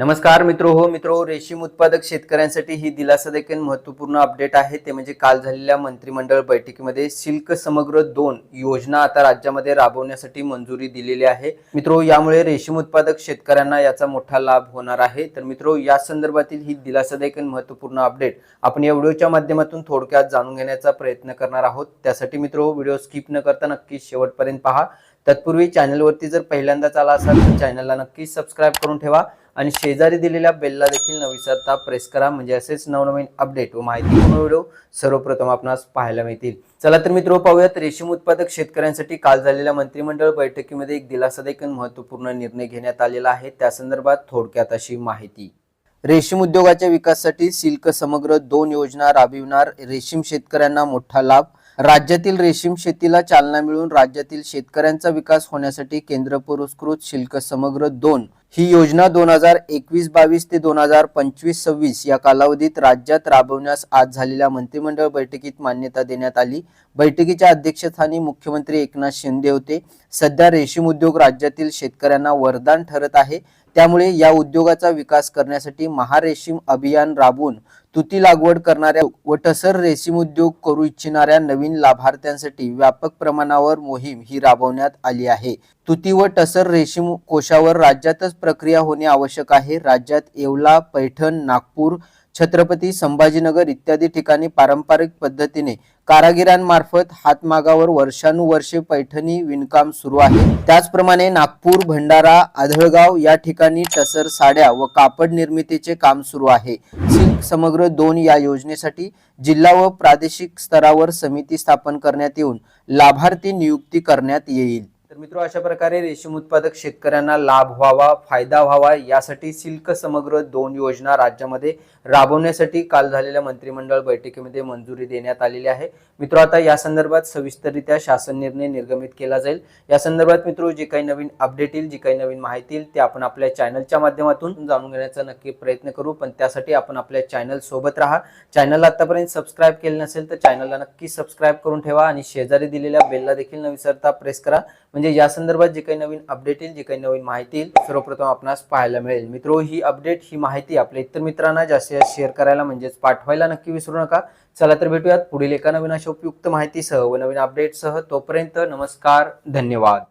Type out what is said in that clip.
नमस्कार मित्रो हो मित्रो रेशीम उत्पादक शेतकऱ्यांसाठी ही दिलासा देखील महत्त्वपूर्ण अपडेट आहे. ते म्हणजे काल झालेल्या मंत्रिमंडळ बैठकीमध्ये सिल्क समग्र दोन योजना आता राज्यामध्ये राबवण्यासाठी मंजुरी दिलेली आहे. मित्रो यामुळे रेशीम उत्पादक शेतकऱ्यांना याचा मोठा लाभ होणार आहे. तर मित्रो या संदर्भातील ही दिलासा देखील महत्त्वपूर्ण अपडेट आपण या व्हिडिओच्या माध्यमातून थोडक्यात जाणून घेण्याचा प्रयत्न करणार आहोत. त्यासाठी मित्रो व्हिडिओ स्किप न करता नक्की शेवटपर्यंत पहा. तत्पूर्वी चॅनलवरती जर पहिल्यांदाच आला असाल तर चॅनलला नक्कीच सबस्क्राईब करून ठेवा. आणि शेजारी दिलेल्या बेलला देखील न विसरता प्रेस करा. म्हणजे असेच नवनवीन अपडेट व माहितीपूर्ण व्हिडिओ सर्वप्रथम आपणास पाहायला मिळतील. चला तर मित्र पाहूयात रेशीम उत्पादक शेतकऱ्यांसाठी काल झालेल्या मंत्रिमंडळ बैठकीमध्ये एक दिलासा देखील महत्त्वपूर्ण निर्णय घेण्यात आलेला आहे. त्या संदर्भात थोडक्यात अशी माहिती. रेशीम उद्योगाच्या विकासासाठी सिल्क समग्र दोन योजना राबविणार रेशीम शेतकऱ्यांना मोठा लाभ राज्यातील रेशीम शेतीला चालना मिळून राज्यातील शेतकऱ्यांचा विकास होण्यासाठी केंद्र पुरस्कृत शिल्क समग्र दोन. ही योजना दोन हजार एकवीस बावीस ते दोन हजार पंचवीस सव्वीस या कालावधीत राज्यात राबवण्यास आज झालेल्या मंत्रिमंडळ बैठकीत मान्यता देण्यात आली. बैठकीच्या अध्यक्षस्थानी मुख्यमंत्री एकनाथ शिंदे होते. सध्या रेशीम उद्योग राज्यातील शेतकऱ्यांना वरदान ठरत आहे. त्यामुळे या उद्योगाचा विकास करण्यासाठी महारेशीम अभियान राबवून तुती लागवड करणाऱ्या व टसर रेशीम उद्योग करू इच्छिणाऱ्या नवीन लाभार्थ्यांसाठी व्यापक प्रमाणावर मोहीम ही राबवण्यात आली आहे. तुती व टसर रेशीम कोशावर राज्यातच प्रक्रिया होणे आवश्यक आहे. राज्यात येवला पैठण नागपूर छत्रपती संभाजीनगर इत्यादी ठिकाणी पारंपरिक पद्धतीने कारागिरांमार्फत हातमागावर वर्षानुवर्षे पैठणी विणकाम सुरू आहे. त्याचप्रमाणे नागपूर भंडारा आधळगाव या ठिकाणी टसर साड्या व कापड निर्मितीचे काम सुरू आहे. सिल्क समग्र दोन या योजनेसाठी जिल्हा व प्रादेशिक स्तरावर समिती स्थापन करण्यात येऊन लाभार्थी नियुक्ती करण्यात येईल. मित्र अशा प्रकारे रेशीम उत्पादक शेतकऱ्यांना लाभ व्हावा फायदा व्हावा यासाठी सिल्क समग्र दोन योजना राज्यामध्ये राबवण्यासाठी काल झालेल्या मंत्रिमंडळ बैठकीमध्ये मंजुरी देण्यात आलेली आहे. मित्र आता या संदर्भात सविस्तररित्या शासन निर्णय निर्गमित केला जाईल. या संदर्भात मित्र जे काही नवीन अपडेट येईल जी काही नवीन माहिती येईल ते आपण आपल्या चॅनलच्या माध्यमातून जाणून घेण्याचा नक्की प्रयत्न करू. पण त्यासाठी आपण आपल्या चॅनल सोबत राहा. चॅनलला आतापर्यंत सबस्क्राईब केलं नसेल तर चॅनलला नक्की सबस्क्राईब करून ठेवा आणि शेजारी दिलेल्या बेलला देखील न विसरता प्रेस करा. म्हणजे म्हणजे या संदर्भात जे काही नवीन अपडेट येईल जी काही नवीन माहिती येईल सर्वप्रथम आपणास पाहायला मिळेल. मित्रो ही अपडेट ही माहिती आपल्या इतर मित्रांना जास्तीत जास्त शेअर करायला म्हणजेच पाठवायला नक्की विसरू नका. चला तर भेटूयात पुढील एका नवीन अशा उपयुक्त माहितीसह व नवीन अपडेटसह तोपर्यंत नमस्कार धन्यवाद.